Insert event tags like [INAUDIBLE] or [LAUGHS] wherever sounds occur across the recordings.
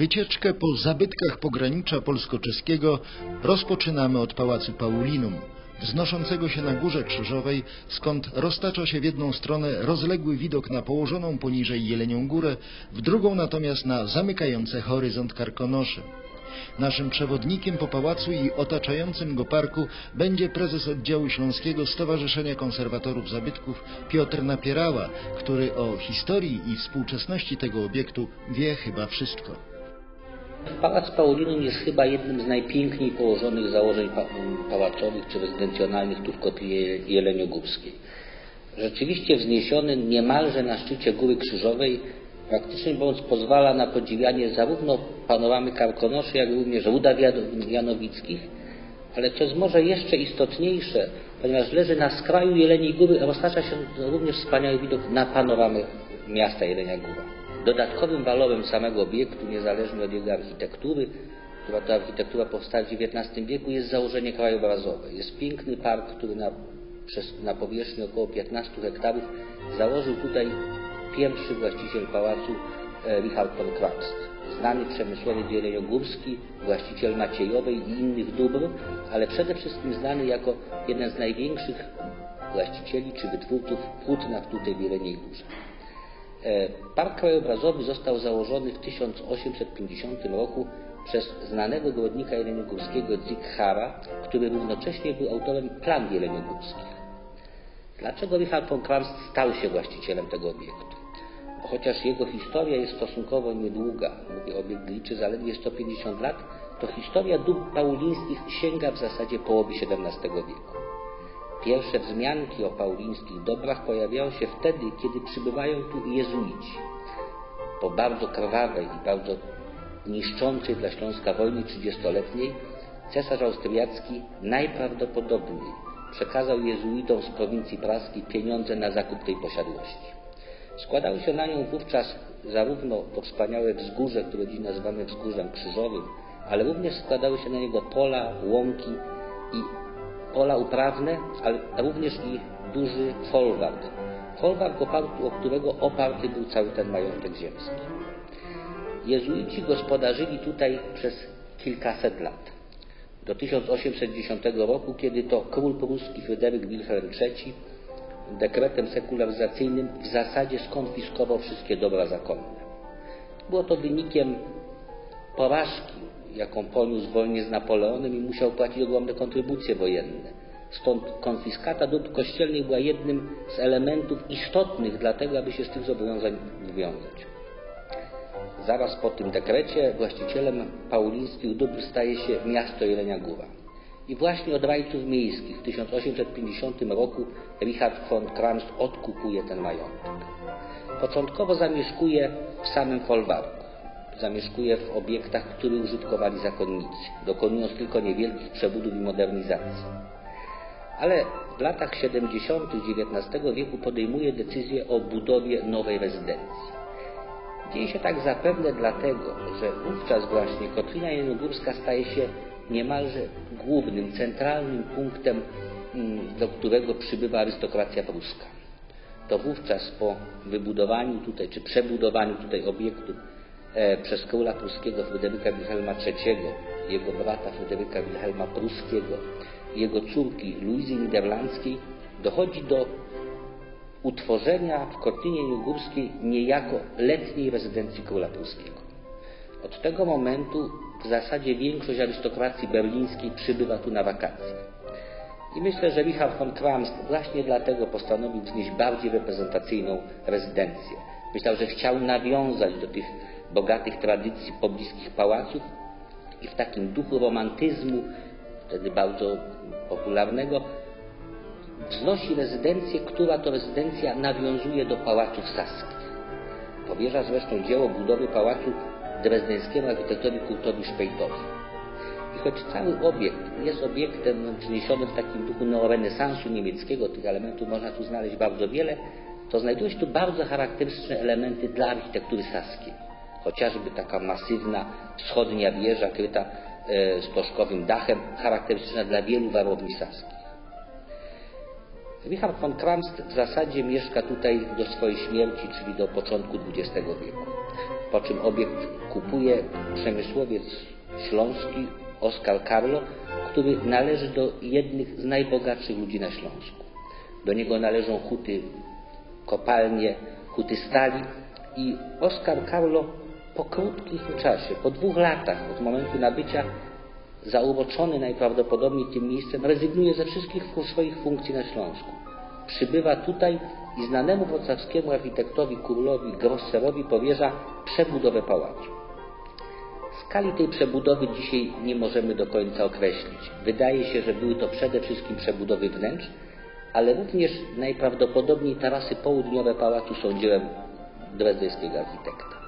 Wycieczkę po zabytkach pogranicza polsko-czeskiego rozpoczynamy od Pałacu Paulinum, wznoszącego się na Górze Krzyżowej, skąd roztacza się w jedną stronę rozległy widok na położoną poniżej Jelenią Górę, w drugą natomiast na zamykające horyzont Karkonosze. Naszym przewodnikiem po pałacu i otaczającym go parku będzie prezes oddziału śląskiego Stowarzyszenia Konserwatorów Zabytków Piotr Napierała, który o historii i współczesności tego obiektu wie chyba wszystko. Pałac Paulinum jest chyba jednym z najpiękniej położonych założeń pa pałacowych czy rezydencjonalnych tu w Kotli Jeleniogórskiej. Rzeczywiście wzniesiony niemalże na szczycie Góry Krzyżowej, praktycznie mówiąc pozwala na podziwianie zarówno panoramy Karkonoszy, jak również Ruda Janowickich, ale co jest może jeszcze istotniejsze, ponieważ leży na skraju Jeleniej Góry, roztacza się również wspaniały widok na panoramę miasta Jelenia Góra. Dodatkowym walorem samego obiektu, niezależnie od jego architektury, która to architektura powstała w XIX wieku, jest założenie krajobrazowe. Jest piękny park, który na, przez, na powierzchni około 15 hektarów założył tutaj pierwszy właściciel pałacu e, Richard von Kramst. Znany przemysłowiec jeleniogórski, właściciel Maciejowej i innych dóbr, ale przede wszystkim znany jako jeden z największych właścicieli czy wytwórców płótna tutaj w Jeleniej Górze. E, Park krajobrazowy został założony w 1850 roku przez znanego grodnika jeleniogórskiego Zikhara, który równocześnie był autorem plan jeleniogórskich. Dlaczego Richard von Kramst stał się właścicielem tego obiektu? Chociaż jego historia jest stosunkowo niedługa, mówię, obiekt liczy zaledwie 150 lat, to historia dóbr paulińskich sięga w zasadzie połowy XVII wieku. Pierwsze wzmianki o paulińskich dobrach pojawiają się wtedy, kiedy przybywają tu jezuici. Po bardzo krwawej i bardzo niszczącej dla Śląska wojny trzydziestoletniej cesarz austriacki najprawdopodobniej przekazał jezuitom z prowincji praskiej pieniądze na zakup tej posiadłości. Składały się na nią wówczas zarówno to wspaniałe wzgórze, które dziś nazywamy wzgórzem krzyżowym, ale również składały się na niego pola, łąki i pola uprawne, ale również i duży folwark. Folwark, oparty, o którego oparty był cały ten majątek ziemski. Jezuici gospodarzyli tutaj przez kilkaset lat. Do 1810 roku, kiedy to król pruski Fryderyk Wilhelm III dekretem sekularyzacyjnym w zasadzie skonfiskował wszystkie dobra zakonne. Było to wynikiem porażki, jaką poniósł w wojnie z Napoleonem i musiał płacić ogromne kontrybucje wojenne. Stąd konfiskata dóbr kościelnych była jednym z elementów istotnych dlatego, aby się z tych zobowiązań wywiązać. Zaraz po tym dekrecie właścicielem paulińskich dóbr staje się miasto Jelenia Góra. I właśnie od rajców miejskich w 1850 roku Richard von Kramst odkupuje ten majątek. Początkowo zamieszkuje w samym folwarku. Zamieszkuje w obiektach, które użytkowali zakonnicy, dokonując tylko niewielkich przebudów i modernizacji. Ale w latach 70. XIX wieku podejmuje decyzję o budowie nowej rezydencji. Dzieje się tak zapewne dlatego, że wówczas właśnie Kotlina Jenogórska staje się niemalże głównym, centralnym punktem, mm, do którego przybywa arystokracja pruska. To wówczas po wybudowaniu tutaj, czy przebudowaniu tutaj obiektu przez króla pruskiego Fryderyka Wilhelma III, jego brata Fryderyka Wilhelma Pruskiego, jego córki Luizy Niderlandzkiej, dochodzi do utworzenia w Kotlinie Jugórskiej niejako letniej rezydencji króla pruskiego. Od tego momentu w zasadzie większość arystokracji berlińskiej przybywa tu na wakacje. I myślę, że Richard von Kramst właśnie dlatego postanowił wznieść bardziej reprezentacyjną rezydencję. Myślał, że chciał nawiązać do tych bogatych tradycji pobliskich pałaców i w takim duchu romantyzmu, wtedy bardzo popularnego, wznosi rezydencję, która to rezydencja nawiązuje do pałaców saskich. Powierza zresztą dzieło budowy pałacu drezdeńskiemu architektorowi Kurtowi Szpejtowi. I choć cały obiekt jest obiektem wzniesionym w takim duchu neorenesansu niemieckiego, tych elementów można tu znaleźć bardzo wiele, to znajdują się tu bardzo charakterystyczne elementy dla architektury saskiej. Chociażby taka masywna wschodnia wieża kryta e, stożkowym dachem, charakterystyczna dla wielu warowni saskich. Richard von Kramst w zasadzie mieszka tutaj do swojej śmierci, czyli do początku XX wieku. po czym obiekt kupuje przemysłowiec śląski Oskar Karlo, który należy do jednych z najbogatszych ludzi na Śląsku. Do niego należą huty, kopalnie, huty stali i Oskar Karlo po krótkim czasie, po dwóch latach od momentu nabycia, zauroczony najprawdopodobniej tym miejscem, rezygnuje ze wszystkich swoich funkcji na Śląsku. Przybywa tutaj i znanemu wrocławskiemu architektowi Kurlowi Grosserowi powierza przebudowę pałacu. Skali tej przebudowy dzisiaj nie możemy do końca określić. Wydaje się, że były to przede wszystkim przebudowy wnętrz, ale również najprawdopodobniej tarasy południowe pałacu są dziełem drezdyjskiego architekta.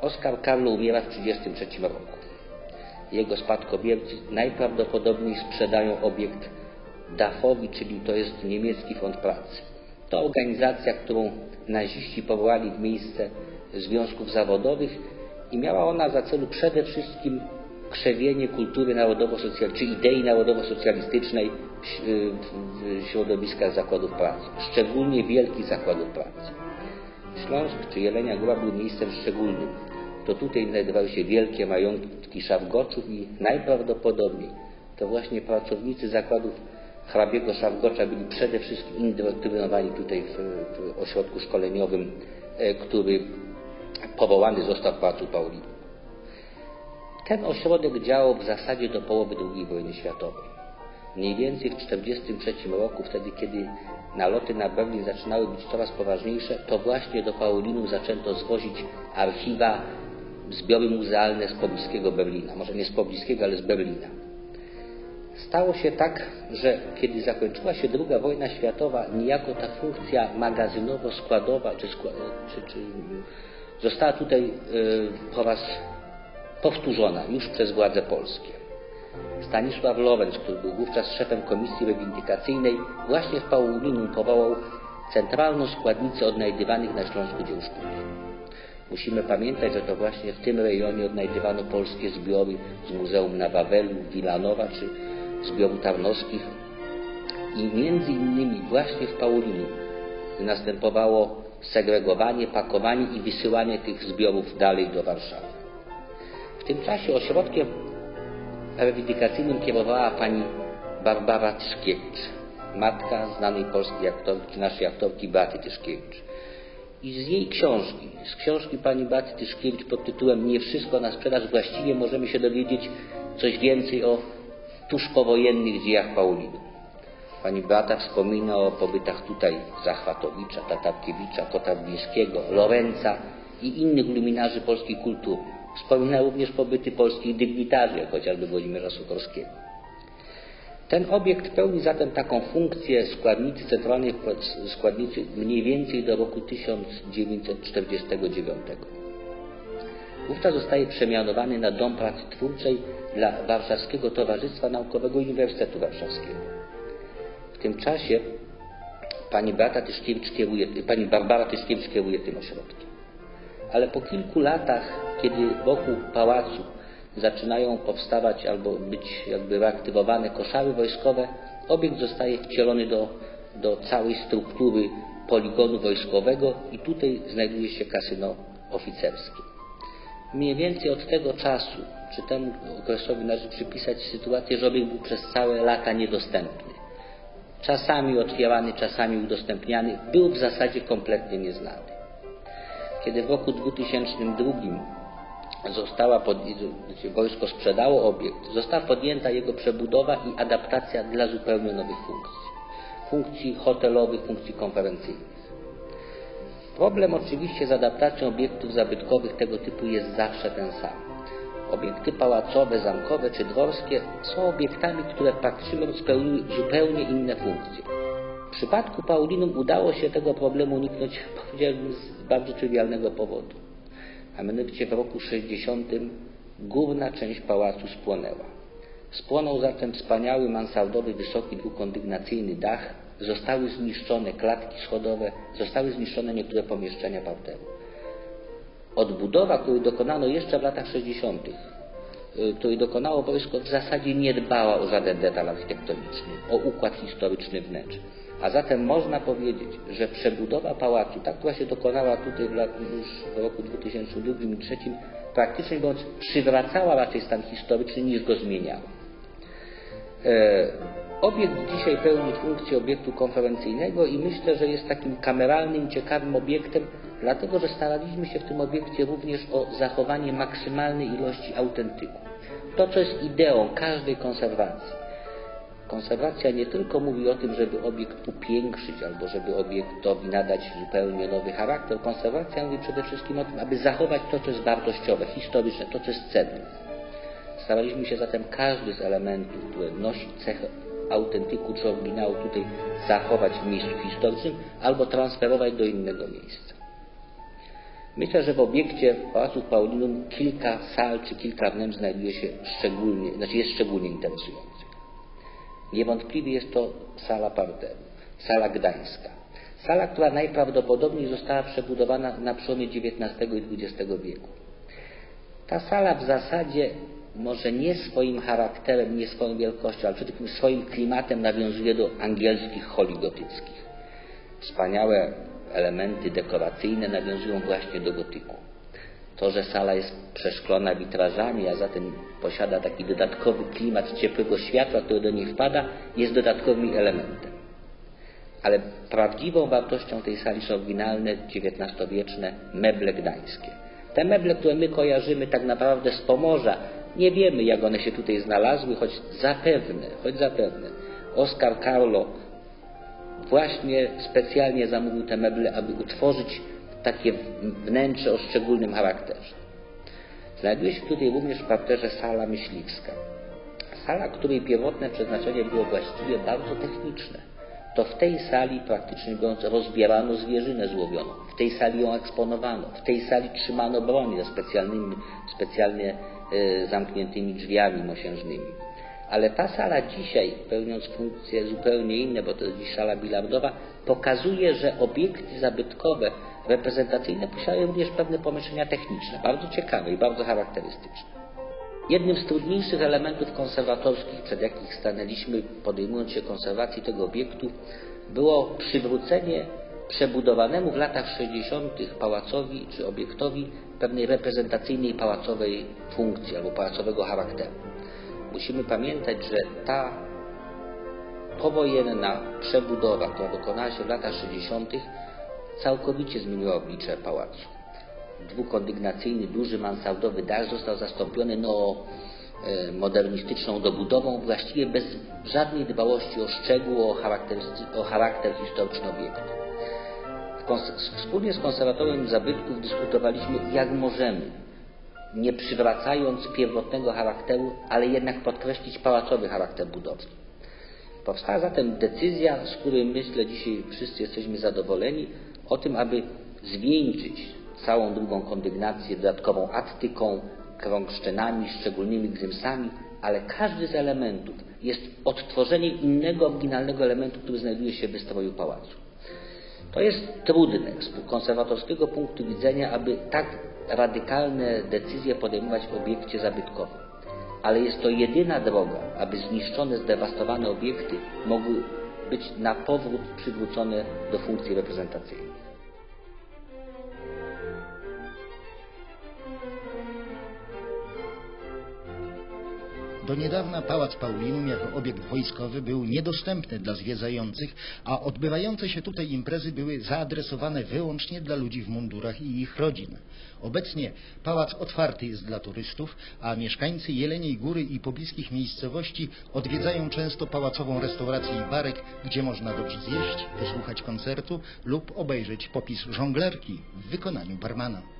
Oskar Karlo umiera w 1933 roku. Jego spadkobiercy najprawdopodobniej sprzedają obiekt DAF-owi, czyli to jest niemiecki fond pracy. To organizacja, którą naziści powołali w miejsce związków zawodowych i miała ona za celu przede wszystkim krzewienie kultury narodowo-socjalistycznej, czy idei narodowo-socjalistycznej w środowiskach zakładów pracy, szczególnie wielkich zakładów pracy. Śląsk czy Jelenia Góra był miejscem szczególnym. To tutaj znajdowały się wielkie majątki szawgoczów i najprawdopodobniej to właśnie pracownicy zakładów hrabiego Szawgocza byli przede wszystkim indoktrynowani tutaj w, w ośrodku szkoleniowym, e, który powołany został w Pałacu Paulinu. Ten ośrodek działał w zasadzie do połowy II wojny światowej. Mniej więcej w 1943 roku, wtedy kiedy naloty na Berlin zaczynały być coraz poważniejsze, to właśnie do Paulinum zaczęto zwozić archiwa, zbiory muzealne z pobliskiego Berlina. Może nie z pobliskiego, ale z Berlina. Stało się tak, że kiedy zakończyła się II wojna światowa, niejako ta funkcja magazynowo-składowa czy, czy, czy, została tutaj y, po raz powtórzona już przez władze polskie. Stanisław Lorenz, który był wówczas szefem Komisji Reivindykacyjnej, właśnie w Paulinum powołał centralną składnicę odnajdywanych na Śląsku dzieł sztuki. Musimy pamiętać, że to właśnie w tym rejonie odnajdywano polskie zbiory z Muzeum na Wawelu, Wilanowa czy zbioru tarnowskich i między innymi właśnie w Paulinu następowało segregowanie, pakowanie i wysyłanie tych zbiorów dalej do Warszawy. W tym czasie ośrodkiem reivindykacyjnym kierowała pani Barbara Tyszkiewicz, matka znanej polskiej aktorki, naszej aktorki Beaty Tyszkiewicz. I z jej książki, z książki pani Beaty Tyszkiewicz pod tytułem Nie wszystko na sprzedaż właściwie możemy się dowiedzieć coś więcej o tuż powojennych dziejach Pauliny. Pani Beata wspomina o pobytach tutaj Zachwatowicza, Tatarkiewicza, Kotarbińskiego, Lorenca i innych luminarzy polskiej kultury. Wspomina również pobyty polskich dygnitarzy, jak chociażby Włodzimierza Sokorskiego. Ten obiekt pełni zatem taką funkcję składnicy centralnej składnicy mniej więcej do roku 1949. Wówczas zostaje przemianowany na Dom Pracy Twórczej dla Warszawskiego Towarzystwa Naukowego Uniwersytetu Warszawskiego. W tym czasie pani, kieruje, pani Barbara Tyszkiewicz kieruje tym ośrodkiem. Ale po kilku latach, kiedy wokół pałacu zaczynają powstawać albo być jakby reaktywowane koszary wojskowe, obiekt zostaje wcielony do, do całej struktury poligonu wojskowego i tutaj znajduje się kasyno oficerskie. Mniej więcej od tego czasu, czy temu okresowi należy przypisać sytuację, że obiekt był przez całe lata niedostępny. Czasami otwierany, czasami udostępniany, był w zasadzie kompletnie nieznany. Kiedy w roku 2002 została pod, wojsko sprzedało obiekt, została podjęta jego przebudowa i adaptacja dla zupełnie nowych funkcji. Funkcji hotelowych, funkcji konferencyjnych. Problem oczywiście z adaptacją obiektów zabytkowych tego typu jest zawsze ten sam. Obiekty pałacowe, zamkowe czy dworskie są obiektami, które praktycznie spełniły zupełnie inne funkcje. Przypadku Paulinum udało się tego problemu uniknąć, [LAUGHS] z bardzo trywialnego powodu. A mianowicie w roku 60 górna część pałacu spłonęła. Spłonął zatem wspaniały mansardowy, wysoki, dwukondygnacyjny dach, zostały zniszczone klatki schodowe, zostały zniszczone niektóre pomieszczenia parteru. Odbudowa, której dokonano jeszcze w latach 60., y, której dokonało wojsko, w zasadzie nie dbała o żaden detal architektoniczny, o układ historyczny wnętrz. A zatem można powiedzieć, że przebudowa pałacu, ta, która się dokonała tutaj w lat, już w roku 2002 i 2003, praktycznie biorąc, przywracała raczej stan historyczny niż go zmieniała. E, obiekt dzisiaj pełni funkcję obiektu konferencyjnego i myślę, że jest takim kameralnym, ciekawym obiektem, dlatego że staraliśmy się w tym obiekcie również o zachowanie maksymalnej ilości autentyku. To, co jest ideą każdej konserwacji. Konserwacja nie tylko mówi o tym, żeby obiekt upiększyć albo żeby obiektowi nadać zupełnie nowy charakter. Konserwacja mówi przede wszystkim o tym, aby zachować to, co jest wartościowe, historyczne, to, co jest cenne. Staraliśmy się zatem każdy z elementów, które nosi cechę autentyku czy oryginału tutaj zachować w miejscu historycznym albo transferować do innego miejsca. Myślę, że w obiekcie Pałacu Paulinum kilka sal czy kilka wnętrz znajduje się szczególnie, znaczy jest szczególnie interesujących. Niewątpliwie jest to sala parteru, sala gdańska. Sala, która najprawdopodobniej została przebudowana na przełomie XIX i XX wieku. Ta sala w zasadzie może nie swoim charakterem, nie swoją wielkością, ale przede wszystkim swoim klimatem nawiązuje do angielskich holi gotyckich. Wspaniałe elementy dekoracyjne nawiązują właśnie do gotyku. To, że sala jest przeszklona witrażami, a zatem posiada taki dodatkowy klimat ciepłego światła, który do niej wpada, jest dodatkowym elementem. Ale prawdziwą wartością tej sali są oryginalne XIX-wieczne meble gdańskie. Te meble, które my kojarzymy tak naprawdę z Pomorza, nie wiemy jak one się tutaj znalazły, choć zapewne, choć zapewne Oscar Carlo właśnie specjalnie zamówił te meble, aby utworzyć takie wnętrze o szczególnym charakterze. Znajduje się tutaj również w parterze sala myśliwska. Sala, której pierwotne przeznaczenie było właściwie bardzo techniczne. To w tej sali praktycznie biorąc rozbierano zwierzynę złowioną. W tej sali ją eksponowano. W tej sali trzymano broń ze specjalnymi, specjalnie y, zamkniętymi drzwiami mosiężnymi. Ale ta sala dzisiaj, pełniąc funkcje zupełnie inne, bo to jest dziś sala bilardowa, pokazuje, że obiekty zabytkowe reprezentacyjne posiadają również pewne pomieszczenia techniczne, bardzo ciekawe i bardzo charakterystyczne. Jednym z trudniejszych elementów konserwatorskich, przed jakich stanęliśmy podejmując się konserwacji tego obiektu, było przywrócenie przebudowanemu w latach 60. pałacowi czy obiektowi pewnej reprezentacyjnej pałacowej funkcji albo pałacowego charakteru. Musimy pamiętać, że ta powojenna przebudowa, która dokonała się w latach 60., całkowicie zmieniła oblicze pałacu. Dwukondygnacyjny, duży mansardowy dach został zastąpiony no, modernistyczną dobudową, właściwie bez żadnej dbałości o szczegół, o charakter, o charakter historyczny obiektu. Wspólnie z konserwatorem zabytków dyskutowaliśmy, jak możemy, nie przywracając pierwotnego charakteru, ale jednak podkreślić pałacowy charakter budowli. Powstała zatem decyzja, z której myślę dzisiaj wszyscy jesteśmy zadowoleni, o tym, aby zwieńczyć całą drugą kondygnację dodatkową attyką, krągszczynami, szczególnymi gzymsami, ale każdy z elementów jest odtworzeniem innego, oryginalnego elementu, który znajduje się w wystroju pałacu. To jest trudne z konserwatorskiego punktu widzenia, aby tak radykalne decyzje podejmować w obiekcie zabytkowym. Ale jest to jedyna droga, aby zniszczone, zdewastowane obiekty mogły być na powrót przywrócone do funkcji reprezentacyjnej. Do niedawna Pałac Paulinum jako obiekt wojskowy był niedostępny dla zwiedzających, a odbywające się tutaj imprezy były zaadresowane wyłącznie dla ludzi w mundurach i ich rodzin. Obecnie pałac otwarty jest dla turystów, a mieszkańcy Jeleniej Góry i pobliskich miejscowości odwiedzają często pałacową restaurację i barek, gdzie można dobrze zjeść, posłuchać koncertu lub obejrzeć popis żonglerki w wykonaniu barmana.